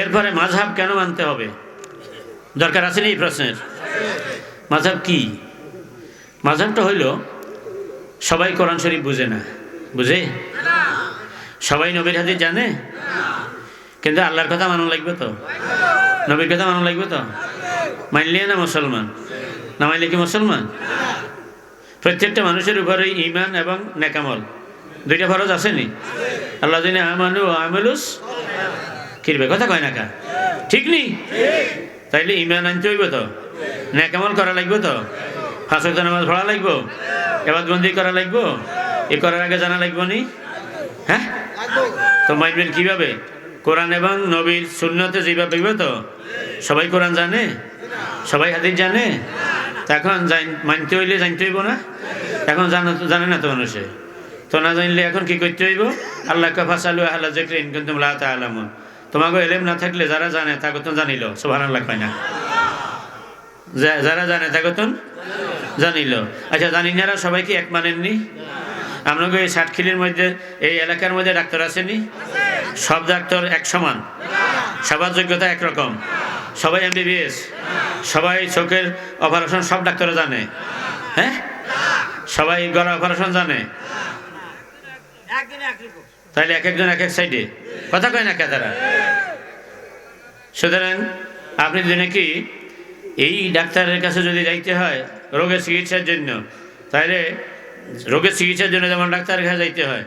এরপরে মাঝহাব কেন মানতে হবে? দরকার আছে না এই প্রশ্নের? মাঝহাব কি? মাঝহাবটা হইল, সবাই কোরআন শরীফ বুঝে না। বুঝে? সবাই নবীর হাদিস জানে? কিন্তু আল্লাহর কথা মানো লাগবে তো? নবীর কথা মানো লাগবে তো? মানলে না মুসলমান? না মানলে কি মুসলমান? প্রত্যেকটা মানুষের উপরে ইমান এবং নেকামল। দুইটা ফরজ আসেনি আল্লাহ আমানু আমেলুস কিরবে? কথা কয় না কা? ঠিক নি? তাইলে ইমান আনতে হইব তো? নেকামল করা লাগবে তো? ফাঁসক নামাজ ভরা লাগবো? এবার বন্দি করা লাগবো? এ করার আগে জানা লাগবো নি? হ্যাঁ? তো মানবেন কীভাবে? কোরআন এবং নবীর শূন্যতে যেভাবে হইব তো? সবাই কোরআন জানে? সবাই হাদিস জানে? এখন মানতে হইলে জানতে হইব না? এখন জানা জানে না তো মানুষে? তো না জানলে এখন কি করতে হইব? আল্লাহ ফাসালু আল্লাহ জেকরে ইনকাম তোমরা আলামুন তোমাকে এলেম না থাকলে যারা জানে তাকে তো জানিল সোভান কয় না। যা- যারা জানে তাকে তো জানিল। আচ্ছা জানি না সবাই কি এক মানেননি? আপনাকে এই ষাটখিলির মধ্যে এই এলাকার মধ্যে ডাক্তার আসেনি সব ডাক্তার এক সমান। সবার যোগ্যতা একরকম। সবাই এমবিবিএস। সবাই চোখের অপারেশন সব ডাক্তার জানে। হ্যাঁ? সবাই গলা অপারেশন জানে। তাহলে এক একজন এক এক সাইডে। কথা কয় না কে তারা? সুতরাং আপনি যদি নাকি এই ডাক্তারের কাছে যদি যাইতে হয় রোগের চিকিৎসার জন্য তাহলে রোগের চিকিৎসার জন্য যেমন ডাক্তারের কাছে যাইতে হয়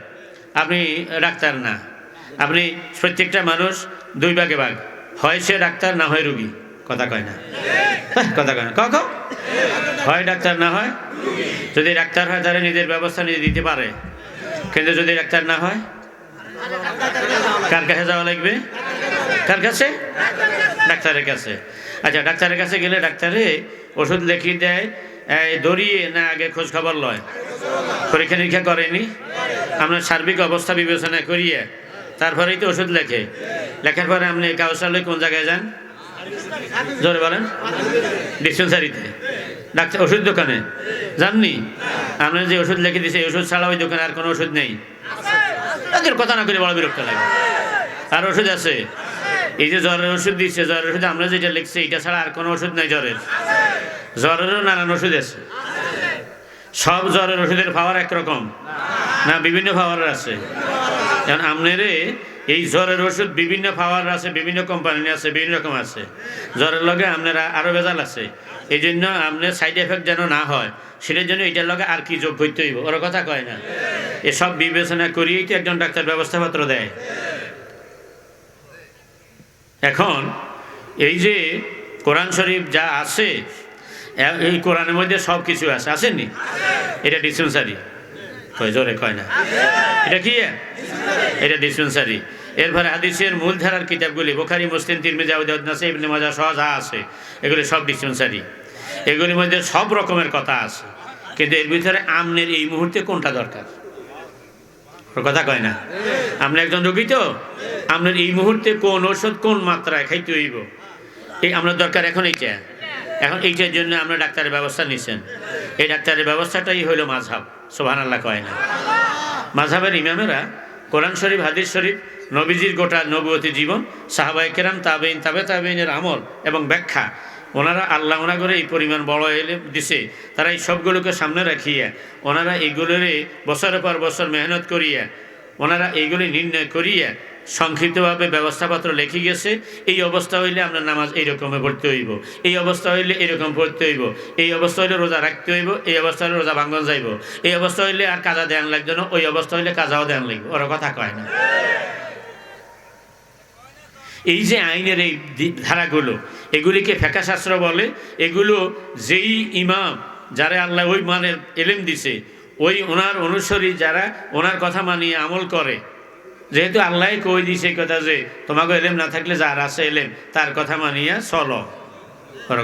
আপনি ডাক্তার না। আপনি প্রত্যেকটা মানুষ দুই ভাগে ভাগ হয় সে ডাক্তার না হয় রুগী। কথা কয় না? হ্যাঁ, কথা কয় না। কক হয় ডাক্তার না হয় যদি ডাক্তার হয় তাহলে নিজের ব্যবস্থা নিজে দিতে পারে। কিন্তু যদি ডাক্তার না হয় কার কাছে যাওয়া লাগবে? কার কাছে? ডাক্তারের কাছে। আচ্ছা ডাক্তারের কাছে গেলে ডাক্তারে ওষুধ লিখিয়ে দেয় এই দড়িয়ে না আগে খোঁজ খবর লয়। পরীক্ষা নিরীক্ষা করেনি? আমরা সার্বিক অবস্থা বিবেচনা করিয়ে তারপরেই তো ওষুধ লেখে। লেখার পরে আপনি কাউসালে কোন জায়গায় যান? জোরে বলেন। ডিসপেন্সারিতে। ডাক্তার ওষুধ দোকানে। জাননি আপনার যে ওষুধ লিখে এই ওষুধ ছাড়া ওই দোকানে আর কোনো ওষুধ নেই। তাদের কথা না করে বড় বিরক্ত লাগে। আর ওষুধ আছে। এই যে জ্বরের ওষুধ দিচ্ছে, জ্বরের ওষুধ, আমরা যেটা লিখছি, এটা ছাড়া আর কোনো ওষুধ নেই জ্বরের। জ্বরেরও নানান ওষুধ আছে। সব জ্বরের ওষুধের পাওয়ার একরকম। না, বিভিন্ন পাওয়ার আছে। কারণ আপনার এই জ্বরের ওষুধ বিভিন্ন পাওয়ার আছে, বিভিন্ন কোম্পানির আছে, বিভিন্ন রকম আছে। জ্বরের লগে আপনারা আরও ভেজাল আছে। এই জন্য আপনার সাইড এফেক্ট যেন না হয়, সেটার জন্য এটার লগে আর কি যোগ করতে হইব? ওর কথা কয় না। এসব বিবেচনা করিয়েই তো একজন ডাক্তার ব্যবস্থাপত্র দেয়। এখন এই যে কোরআন শরীফ যা আছে, এই কোরআনের মধ্যে সব কিছু আছে আসেনি এটা ডিসপেন্সারি কয়, জোরে কয় না। এটা কি? এটা ডিসপেন্সারি এরপরে হাদিসের মূলধারার কিতাবগুলি, বোখারি, মুসলিম, তিরমিজা উদ্দাসে ইবনে মাজা সহ যা আছে, এগুলি সব ডিসপেন্সারি এগুলির মধ্যে সব রকমের কথা আছে। কিন্তু এর ভিতরে আমনের এই মুহূর্তে কোনটা দরকার? কথা কয় না। আমরা একজন রোগী তো। আপনার এই মুহূর্তে কোন ওষুধ কোন মাত্রায় খাইতে হইব? এই আপনার দরকার এখন এইটা। এখন এইটার জন্য আমরা ডাক্তারের ব্যবস্থা নিচ্ছেন এই ডাক্তারের ব্যবস্থাটাই হইল মাঝহাব। সোহান আল্লাহ কয় না। মাঝহাবের ইমামেরা কোরআন শরীফ, হাদিস শরীফ, নবীজির গোটা নবতী জীবন সাহাবাই কেরাম তাবেইন তাবে তাবেইনের আমল এবং ব্যাখ্যা ওনারা আল্লাহ ওনা করে এই পরিমাণ বড় এলে দিছে, তারা এই সবগুলোকে সামনে রাখিয়া, ওনারা এইগুলোরে বছরের পর বছর মেহনত করিয়া, ওনারা এইগুলি নির্ণয় করিয়া সংক্ষিপ্তভাবে ব্যবস্থাপত্র লিখে গেছে, এই অবস্থা হইলে আমরা নামাজ এইরকমে পড়তে হইব, এই অবস্থা হইলে এরকম পড়তে হইব, এই অবস্থা হইলে রোজা রাখতে হইব, এই অবস্থা হইলে রোজা ভাঙ্গন যাইব, এই অবস্থা হইলে আর কাজা দেন লাগবে না, ওই অবস্থা হইলে কাজাও দেন লাগবে, ওরা কথা কয় না। এই যে আইনের এই ধারাগুলো, এগুলিকে ফেকা শাস্ত্র বলে, এগুলো যেই ইমাম যারা আল্লাহ ওই মানের এলেম দিছে, ওই ওনার অনুসরী যারা ওনার কথা মানিয়ে আমল করে, যেহেতু আল্লাহ কই দিছে এই কথা যে, তোমাকে এলেম না থাকলে যার আছে এলেম, তার কথা মানিয়া চলো।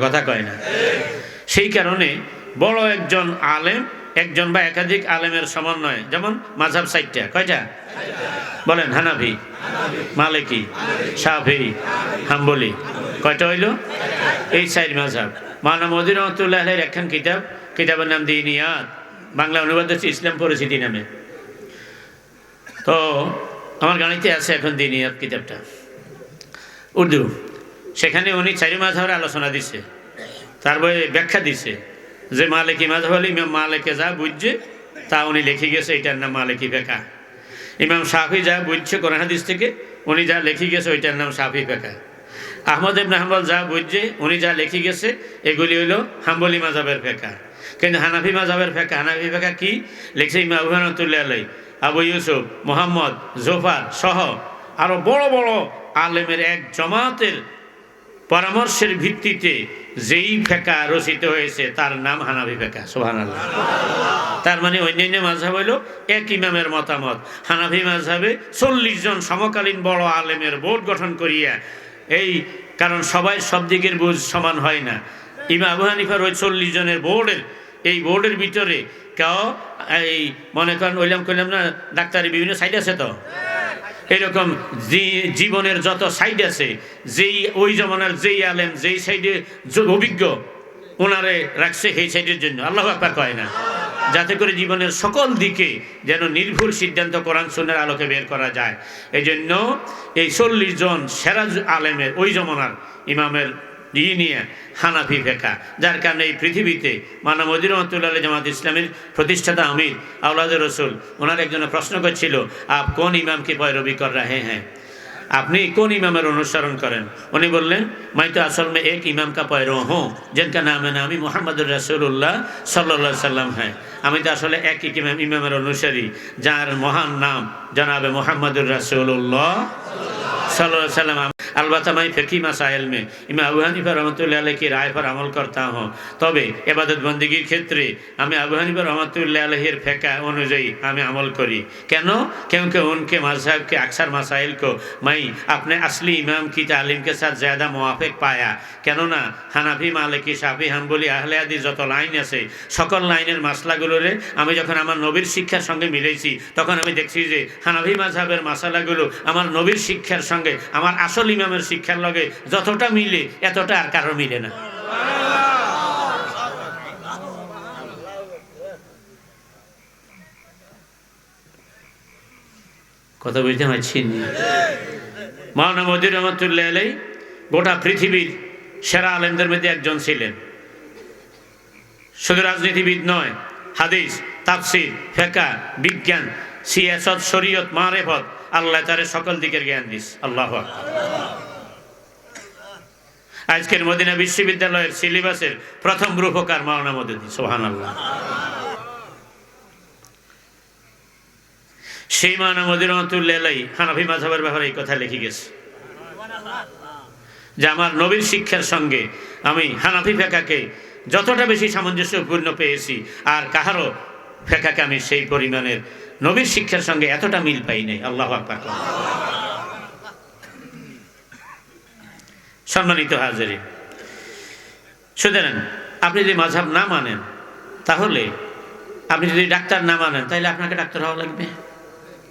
কথা কয় না। সেই কারণে বড় একজন আলেম একজন বা একাধিক আলেমের সমন্বয়, যেমন মাঝাব সাইটটা, কয়টা? বলেন হানাভি মালিকি সাফি হাম্বলি, কয়টা হইল? এই সাইড মাঝাব মানা মদির রহমতুল্লাহ একখান কিতাব, কিতাবের নাম দিনিয়াত, বাংলা অনুবাদ হচ্ছে ইসলাম পরিচিতি নামে। তো আমার গাড়িতে আছে এখন দিনিয়াত কিতাবটা। উর্দু, সেখানে উনি চারি মাঝহের আলোচনা দিছে তারপরে ব্যাখ্যা দিছে। যে মালিকি হলে ইমাম মালিকে যা বুঝছে, তা উনি লিখে গেছে, এটার নাম মালিকি ফেকা। ইমাম শাফি যা বুঝছে কোরআন হাদিস থেকে, উনি যা লিখে গেছে, ওইটার নাম শাফি ফেকা। আহমদ ইবনে হাম্বল যা বুঝছে, উনি যা লিখে গেছে, এগুলি হলো হাম্বলি মাজাবের ফেকা। কিন্তু হানাফি মাজাবের ফেকা, হানাফি ফেকা কি? লিখছে ইমা আবহানতুল্লাহ আলাই আবু ইউসুফ, মোহাম্মদ, জোফার সহ আরও বড় বড় আলেমের এক জমাতের পরামর্শের ভিত্তিতে যেই ফেকা রচিত হয়েছে, তার নাম হানাফি ফেকা সোহান তার মানে অন্যান্য মাঝহাব হইল এক ইমামের মতামত। হানাফি মাঝহাবে চল্লিশ জন সমকালীন বড় আলেমের বোর্ড গঠন করিয়া, এই কারণ সবাই সব দিকের বুঝ সমান হয় না। ইমা আবু হানিফার ওই চল্লিশ জনের বোর্ডের এই বোর্ডের ভিতরে কেউ, এই মনে করেন ওইলাম করলাম না ডাক্তারের বিভিন্ন সাইড আছে তো? এরকম জীবনের যত সাইড আছে, যেই ওই জমানার যেই আলেম, যেই সাইডে অভিজ্ঞ, ওনারে রাখছে সেই সাইডের জন্য। আল্লাহ আকবার কয় না। যাতে করে জীবনের সকল দিকে যেন নির্ভুল সিদ্ধান্ত কোরআন সুন্নার আলোকে বের করা যায়। এই জন্য এই চল্লিশ জন সেরাজ আলেমের ওই জমানার ইমামের নিয়ে হানাফি ফেকা। যার কারণে এই পৃথিবীতে মানা মদির রহমতুল্লাহ জামাত ইসলামের প্রতিষ্ঠাতা আমির আউলাদ রসুল, ওনার একজন প্রশ্ন করছিল, আপ কোন ইমামকে পয়রবি কর রাহে হ্যাঁ? আপনি কোন ইমামের অনুসরণ করেন? উনি বললেন, মাই তো আসল মে এক ইমাম কা পয়র হো যেনকা নাম না আমি মোহাম্মদুর রাসুল্লাহ সাল্লা সাল্লাম হ্যাঁ। আমি তো আসলে এক ইমাম, ইমামের অনুসারী, যার মহান নাম জানাবে মোহাম্মদুর রাসুল্লাহ সাল্লাহ সাল্লাম वसल्लम अलबत्ता मैं फ़िकी मसाइल में इमाम আবু হানিফা রহমতুল্লাহ আলহ की राय पर अमल करता हूँ তবে এবাদত বন্দীগীর ক্ষেত্রে আমি আবু হানিফা রহমতুল্লাহ আলহের ফেকা অনুযায়ী আমি আমল করি কেন क्योंकि उनके मजहब के अक्सर मसाइल को मैं अपने असली इमाम की तालीम के साथ ज़्यादा मुआफिक पाया কেননা হানাফি মালিকি সাফি হাম্বলি আহলে আদি যত লাইন আছে সকল লাইনের মাসলাগুলোরে আমি যখন আমার নবীর শিক্ষার সঙ্গে মিলেছি তখন আমি দেখছি যে হানাফি মাঝহাবের মাসালাগুলো আমার নবীর শিক্ষার সঙ্গে আমার আসল ইমামের শিক্ষার লগে যতটা মিলে, এতটা আর কারও মিলে না। কথা বুঝতে পারছি না মাওলানা মদির রহমতুল্লাহ আলাই গোটা পৃথিবীর সেরা আলেমদের মধ্যে একজন ছিলেন। শুধু রাজনীতিবিদ নয়, হাদিস, তাফসির ফেকা বিজ্ঞান, সিয়াসত, শরীয়ত, মারেফত, আল্লাহ তারে সকল দিকের জ্ঞান দিস। আল্লাহ। আজকের মদিনা বিশ্ববিদ্যালয়ের সিলেবাসের প্রথম রূপকার মাওলানা মদুদি সোহান আল্লাহ সেই মদির রহমতুল্লাহ হানাফি মাঝাবের ব্যাপারে এই কথা লিখে গেছে। যে আমার নবীর শিক্ষার সঙ্গে আমি হানাফি ফেকাকে যতটা বেশি সামঞ্জস্যপূর্ণ পেয়েছি, আর কাহারও ফেকাকে আমি সেই পরিমাণের নবীর শিক্ষার সঙ্গে এতটা মিল পাই নাই। আল্লাহ আকবার করুন। সম্মানিত হাজারি। সুতরাং আপনি যদি মাঝাব না মানেন, তাহলে আপনি যদি ডাক্তার না মানেন, তাহলে আপনাকে ডাক্তার হওয়া লাগবে।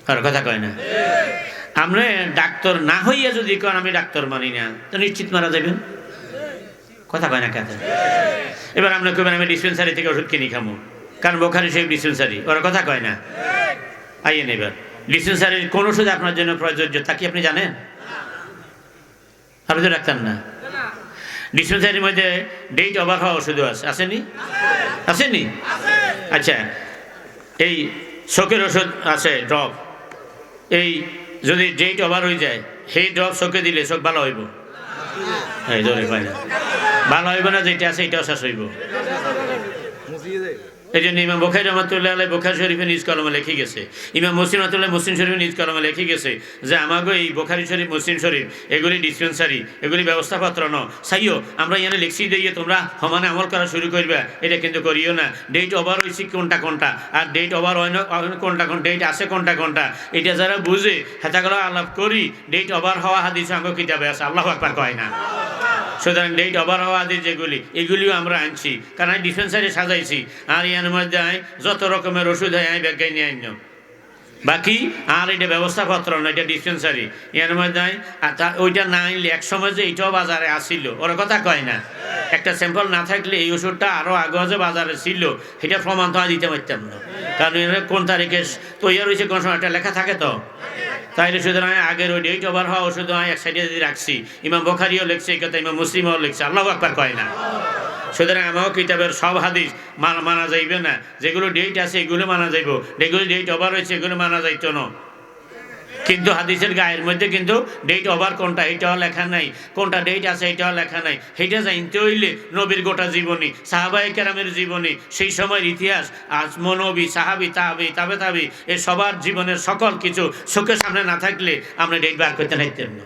আর কথা কয় না। আমরা ডাক্তার না হইয়া যদি কন, আমি ডাক্তার মানি না, তো নিশ্চিত মারা যাবেন। কথা কয় না কথা এবার আমরা কইবেন, আমি ডিসপেন্সারি থেকে ওষুধ কিনি খামো। কারণ বোখারি সেই ডিসপেন্সারি ওরা কথা কয় না। আইয়েন এবার। ডিসপেন্সারির কোন ওষুধ আপনার জন্য প্রযোজ্য, তা কি আপনি জানেন? আপনি তো ডাক্তার না। ডিসপেন্সারির মধ্যে ডেট ওভার হওয়া ওষুধও আছে। আসেনি? আসেনি? আচ্ছা এই শোকের ওষুধ আছে ড্রপ। এই যদি ডেট ওভার হয়ে যায় সেই ড্রপ চোখে দিলে চোখ ভালো হইব? এই ভালো হইব না যেটা আছে এটাও শেষ হইব। এই জন্য ইমাম বোখারি রহমতুল্লাহ আলাই বোখারি শরীফে নিজ কলমে লিখে গেছে। ইমাম মুসলিম রহমতুল্লাহ মুসলিম শরীফে নিজ কলমে লিখে গেছে যে আমাকে এই বোখারি শরীফ, মুসলিম শরীফ, এগুলি ডিসপেন্সারি এগুলি ব্যবস্থাপত্র ন। সাইও আমরা এখানে লিখছি দিয়ে তোমরা সমানে আমল করা শুরু করবে, এটা কিন্তু করিও না। ডেট ওভার হয়েছে কোনটা কোনটা, আর ডেট ওভার না কোনটা কোন ডেট আছে কোনটা কোনটা, এটা যারা বুঝে, হেতাগুলো আলাপ করি ডেট ওভার হওয়া হাদিস আমাকে কিতাবে আছে, আল্লাহ একবার কয় না। সুতরাং ডেট ওভার হওয়া আদি যেগুলি, এগুলিও আমরা আনছি। কারণ আমি ডিসপেন্সারি সাজাইছি। আর ইয়ার মধ্যে আই যত রকমের ওষুধ হয় আমি ব্যাগ নিয়ে আইন বাকি আর এটা ব্যবস্থাপত্র না, এটা ডিসপেন্সারি ইয়ার মধ্যে ওইটা না আনলে এক সময় যে এটাও বাজারে আসিল। ওর কথা কয় না। একটা স্যাম্পল না থাকলে এই ওষুধটা আরও আগে যে বাজারে ছিল, সেটা প্রমাণ তো দিতে পারতাম না। কারণ কোন তারিখে তৈরি হয়েছে, কোন সময় একটা লেখা থাকে তো? তাইলে শুধু নয় আগের ওই ডেট ওভার হওয়া ওষুধ নয় এক সাইডে যদি রাখছি, ইমাম বখারিও লিখছে, এই কথা ইমাম মুসলিমও লিখছে, আল্লাহ আকবার কয় না। সুতরাং আমাও কিতাবের সব হাদিস মানা যাইবে না, যেগুলো ডেট আছে এগুলো মানা যাইব, যেগুলো ডেট ওভার হয়েছে এগুলো মানা যাইতো না। কিন্তু হাদিসের গায়ের মধ্যে কিন্তু ডেট ওভার কোনটা এটাও লেখা নাই। কোনটা ডেট আছে এটাও লেখা নাই। সেটা জানতে হইলে নবীর গোটা জীবনী সাহাবাই কেরামের জীবনী, সেই সময়ের ইতিহাস, আজমনবী, সাহাবি, তাহাবি, তাবে তাবি, এ সবার জীবনের সকল কিছু চোখের সামনে না থাকলে আমরা ডেট বার করতে পারতাম না।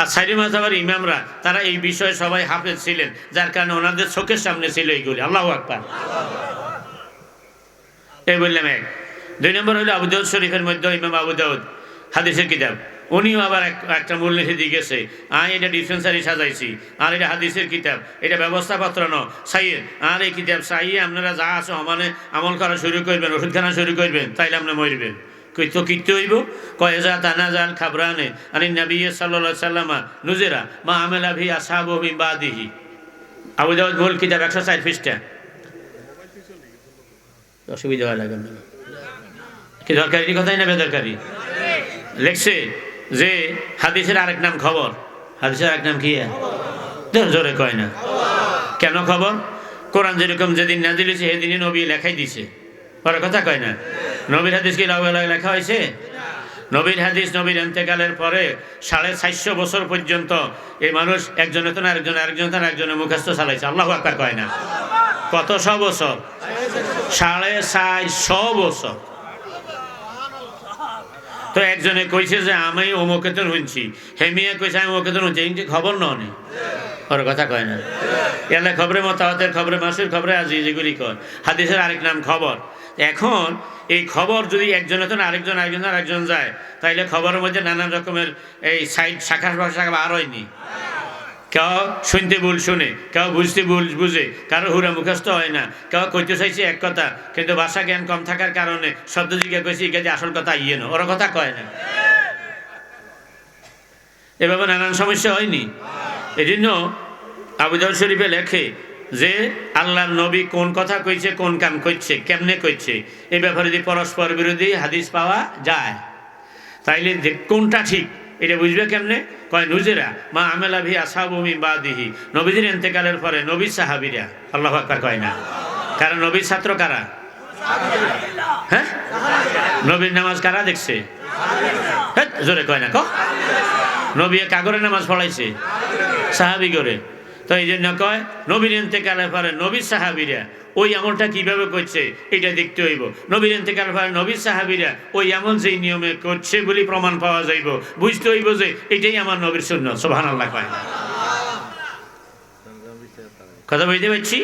আর সাইরি মাজাবার ইমামরা, তারা এই বিষয়ে সবাই হাফেজ ছিলেন, যার কারণে ওনাদের চোখের সামনে ছিল এইগুলি। আল্লাহ আকবার। এই বললাম এক। দুই নম্বর হলো আবু দাউদ শরীফের মধ্যে, ইমাম আবু দাউদ, হাদিসের কিতাব। উনিও আবার একটা মূল লিখে দিয়ে গেছে আমি এটা ডিসপেন্সারি সাজাইছি, আর এটা হাদিসের কিতাব, এটা ব্যবস্থাপত্র ন সাইয়ে আর এই কিতাব সাইয়ে আপনারা যা আছে সমানে আমল করা শুরু করবেন, ওষুধ খানা শুরু করবেন, তাইলে আপনি মরবেন। তো কিনতে হইব? কয়েজা তানা জাল খাবরানে, আনি নবী সাল্লা সাল্লামা নুজেরা, মা আমেলা ভি বা দিহি আবু দাউদ মূল কিতাব একশো ষাট পৃষ্ঠা। অসুবিধা হয় লাগে কি দরকারি? কথাই না বেদরকারি? লেখছে যে হাদিসের আরেক নাম খবর। হাদিসের আরেক নাম কি? জোরে কয় না। কেন খবর? কোরআন যেরকম যেদিন নাজিল হয়েছে, সেদিনই নবী লেখাই দিছে পরে কথা কয় না? নবীর হাদিস কি লেখা হয়েছে? নবীর হাদিস নবীর এন্তেকালের পরে সাড়ে চারশো বছর পর্যন্ত এই মানুষ একজনের তো না আরেকজন আরেকজন তো না একজনের মুখস্থ চালাইছে। আল্লাহ আকবার কয় না? কত শ বছর? সাড়ে চারশো বছর। তো একজনে কইছে যে, আমি অমুকে তো শুনছি হেমিয়া কইছে, আমি অমুকে তো শুনছি যে খবর নয় ওর কথা কয় না। এলে খবরে মতাহতের খবরে, মাসের খবরে আজি যেগুলি কয়। হাদিসের আরেক নাম, খবর। এখন এই খবর যদি একজনের তো আরেকজন আরেকজন আরেকজন যায়, তাইলে খবরের মধ্যে নানান রকমের এই সাইড শাখা শাখা আর হয়নি কেউ শুনতে ভুল শুনে কেউ বুঝতে ভুল বুঝে, কারও হুরা মুখস্থ হয় না। কেউ কইতে চাইছে এক কথা, কিন্তু ভাষা জ্ঞান কম থাকার কারণে শব্দ জিজ্ঞাসা কইছে ইকে যে আসল কথা ইয়ে না, ওর কথা কয় না। এভাবে নানান সমস্যা হয়নি। এই জন্য আবুদাউদ শরীফে লেখে যে, আল্লাহর নবী কোন কথা কইছে, কোন কাম করছে কেমনে করছে এ ব্যাপারে যদি পরস্পর বিরোধী হাদিস পাওয়া যায়, তাইলে যে কোনটা ঠিক এটা বুঝবে কেমনে? কয়, নুজেরা, মা আমেলা ভি আসাবমি বা দিহি নবীজির এন্তেকালের পরে নবী সাহাবিরা, আল্লাহ আকবার কয় না। কারণ নবীর ছাত্র কারা? হ্যাঁ? নবীর নামাজ কারা দেখছে? জোরে কয় না, ক? নবী কাগরে নামাজ পড়াইছে। সাহাবি করে তো এই জন্য কয় নবীর এন্তেকালের পরে নবী সাহাবিরা ওই আমলটা কীভাবে করছে এটা দেখতে হইব। নবীর এন্তেকালের পরে নবী সাহাবিরা ওই আমল যেই নিয়মে করছে বলে প্রমাণ পাওয়া যাইব। বুঝতে হইব যে এটাই আমার নবীর শূন্য সোভান আল্লাহ কয় কথা বুঝতে পারছি?